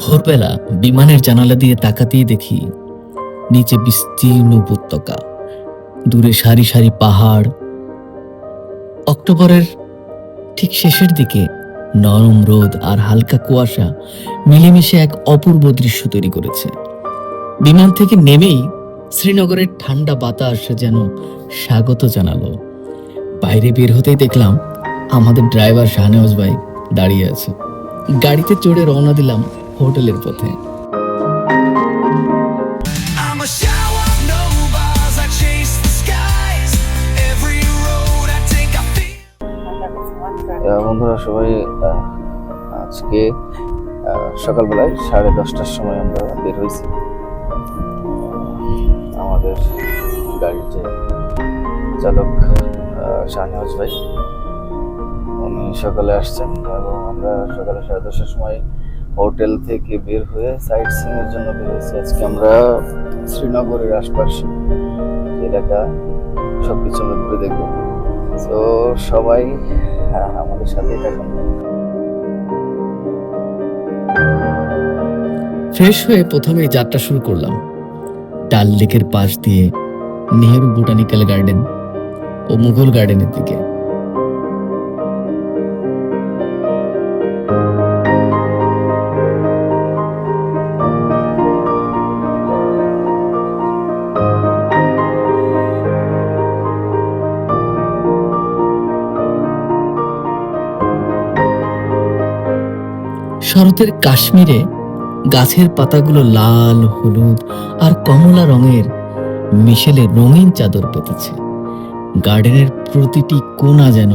ভোরবেলা বিমানের জানালা দিয়ে তাকাতেই দেখি নিচে বিস্তীর্ণ উপত্যকা। দূরে সারি সারি পাহাড়। অক্টোবরের ঠিক শেষের দিকে নরম রোদ আর হালকা কুয়াশা মিলেমিশে এক অপূর্ব দৃশ্য তৈরি করেছে। বিমান থেকে নেমেই শ্রীনগরের ঠান্ডা বাতাস যেন স্বাগত জানালো। বাইরে বের হতেই দেখলাম আমাদের ড্রাইভার শাহনেওয়াজ ভাই দাঁড়িয়ে আছে। গাড়িতে চড়ে রওনা দিলাম হোটেলের পথে। বন্ধুরা সবাই আজকে সকালবেলায় সাড়ে দশটার সময় আমরা বের হয়েছি। আমাদের গাড়ির যে চালক শাহনেওয়াজ ভাই উনি সকালে আসছেন এবং আমরা সকালে সাড়ে দশটার সময় হোটেল থেকে বের হয়ে সাইট সিং এর জন্য বের হয়েছি। আজকে আমরা শ্রীনগরের আশপাশ এলাকা সব কিছু আমরা ঘুরে দেখব। তো সবাই হ্যাঁ, আমাদের সাথে থাকুন। ফ্রেশ হয়ে প্রথমে যাত্রা শুরু করলাম। ডাল লেকের পাশ দিয়ে নেহেরু বোটানিক্যাল গার্ডেন ও মুঘল গার্ডেনের দিকে। শরতের কাশ্মীরে গাছের পাতাগুলো লাল, হলুদ আর কমলা রঙের মিশেলে রঙিন চাদর পেতেছে। গার্ডেনের প্রতিটি কোণা যেন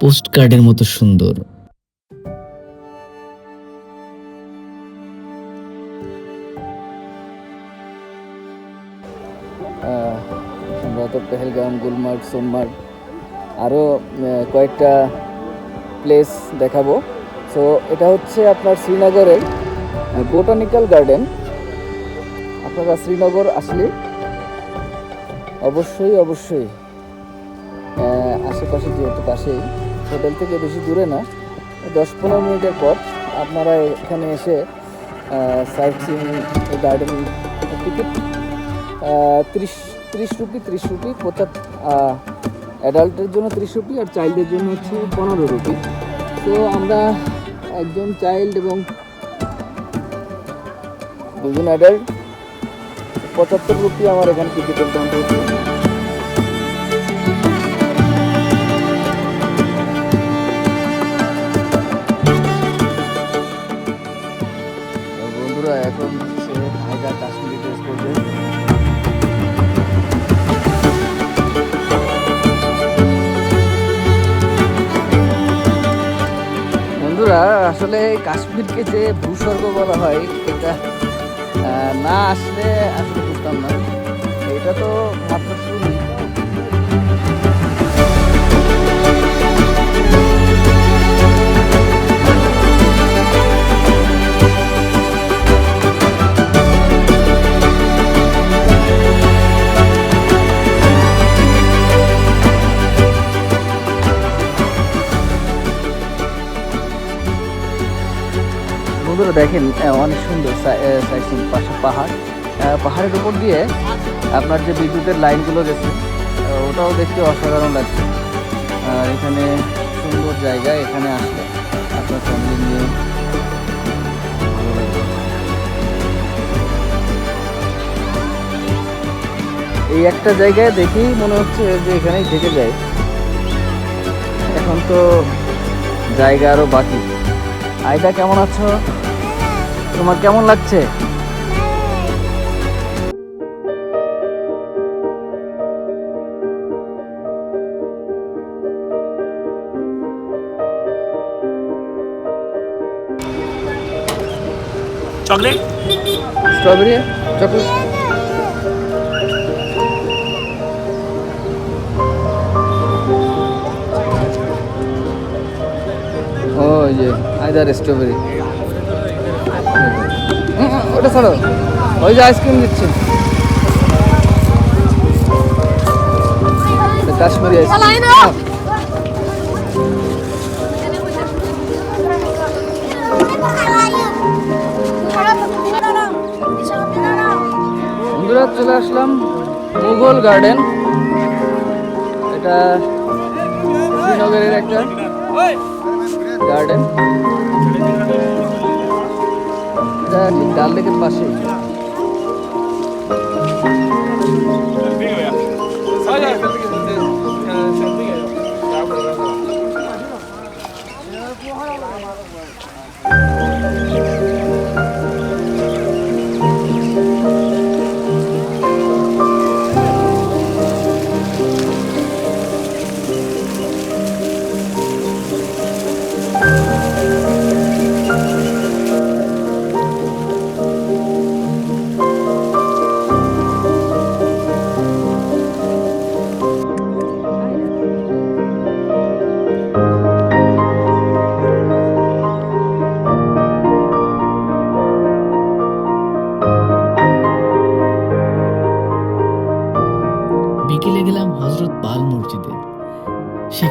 পোস্ট কার্ডের মতো সুন্দর। পেহেলগাম, গুলমার্গ সোনমার্গ আরও কয়েকটা প্লেস দেখাবো। সো এটা হচ্ছে আপনার শ্রীনগরের বোটানিক্যাল গার্ডেন আপনারা শ্রীনগর আসলে অবশ্যই অবশ্যই আশেপাশে যেহেতু পাশেই, হোটেল থেকে বেশি দূরে না, দশ পনেরো মিনিটের পর আপনারা এখানে এসে সাইট সিং গার্ডেন টিকিট ত্রিশ ত্রিশ রুপি ত্রিশ রুপি পঁচাত্তর অ্যাডাল্টের জন্য ত্রিশ রুপি আর চাইল্ডের জন্য হচ্ছে পনেরো রুপি। তো আমরা একজন চাইল্ড এবং দুজন অ্যাডাল্ট পঁচাত্তর রুপি আমার এখানে টিকিটের দাম পড়ছে আসলে কাশ্মীরকে যে ভূস্বর্গ বলা হয়, এটা না আসলে আসলে বুঝতাম না। এটা তো মাত্র শুরু দেখেন অনেক সুন্দর সাইসিং পাশে পাহাড়। পাহাড়ের উপর দিয়ে আপনার যে বিদ্যুতের লাইনগুলো গেছে ওটাও দেখতে অসাধারণ লাগছে। আর এখানে সুন্দর জায়গা, এখানে আসলে আপনার ফ্যামিলি নিয়ে। এই একটা জায়গায় দেখেই মনে হচ্ছে যে এখানেই থেকে যায়। এখন তো জায়গা আরও বাকি। আইডা কেমন আছো? তোমার কেমন লাগছে? চকলেট? Strawberry chocolate. ও এই যে আইদার স্ট্রবেরি। ওটা ছাড়ো। ওই যে আইসক্রিম দিচ্ছি। কাশ্মীরি আইসক্রিম বন্ধুরা চলে আসলাম মুঘল গার্ডেন এটা শ্রীনগরের একটা গার্ডেন এটা ঠিক ডাল লেকের পাশেই।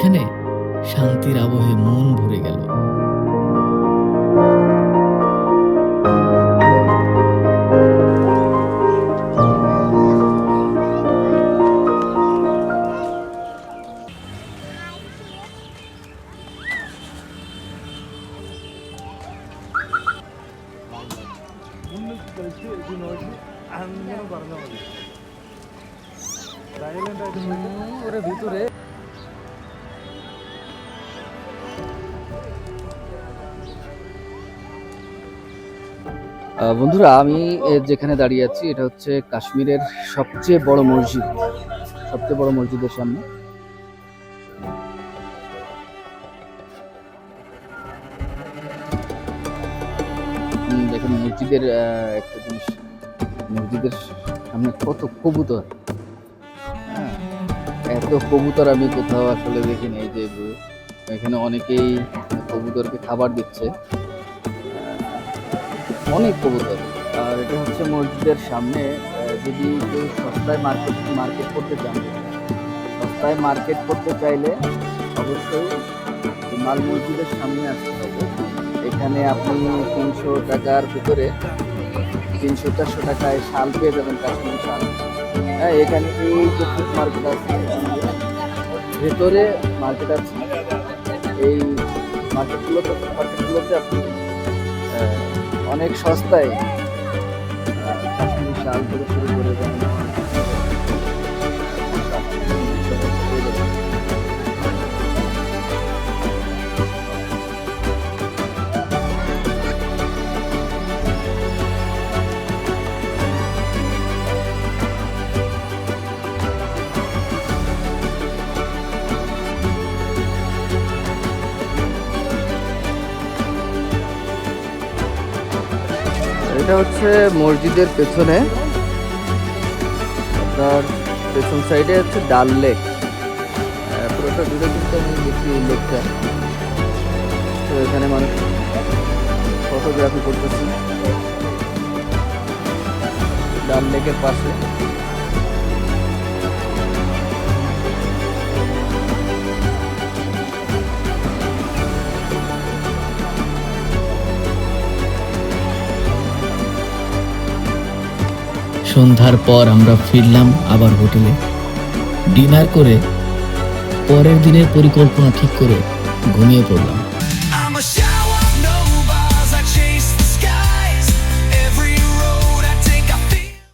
সেখানে শান্তির আবহে মন ভরে গেল। ভিতরে। বন্ধুরা আমি যেখানে দাঁড়িয়ে আছি এটা হচ্ছে কাশ্মীরের সবচেয়ে বড় মসজিদ সবচেয়ে বড় মসজিদের সামনে। দেখুন মসজিদের একটা জিনিস মসজিদের সামনে কত কবুতর। হ্যাঁ, এত কবুতর আমি কোথাও আসলে দেখিনি এই যে এখানে অনেকেই কবুতরকে খাবার দিচ্ছে। অনেক কবুতর। আর এটা হচ্ছে মসজিদের সামনে যদি কেউ সস্তায় মার্কেট মার্কেট করতে চান, সস্তায় মার্কেট করতে চাইলে অবশ্যই মাল মসজিদের সামনে আসতে হবে। এখানে আপনি তিনশো টাকার ভিতরে তিনশো চারশো টাকায় শাল পেয়ে যাবেন কাশ্মীরি শাল। হ্যাঁ এখানে এই যে ফুড মার্কেট আছে, ভেতরে মার্কেট আছে। এই মার্কেটগুলোতে মার্কেটগুলোতে আপনি অনেক সস্তায়। কাশ্মীর শাল থেকে শুরু করে এটা হচ্ছে মসজিদের পেছনে। আপনার পেছন সাইডে হচ্ছে ডাল লেক। আহ, পুরোটা দূরে কিন্তু আমি দেখি লেকটা। তো এখানে মানুষ ফটোগ্রাফি করতেছি। ডাল লেকের পাশে। সন্ধ্যার পর আমরা ফিরলাম আবার হোটেলে। ডিনার করে পরের দিনের পরিকল্পনা ঠিক করে ঘুমিয়ে পড়লাম।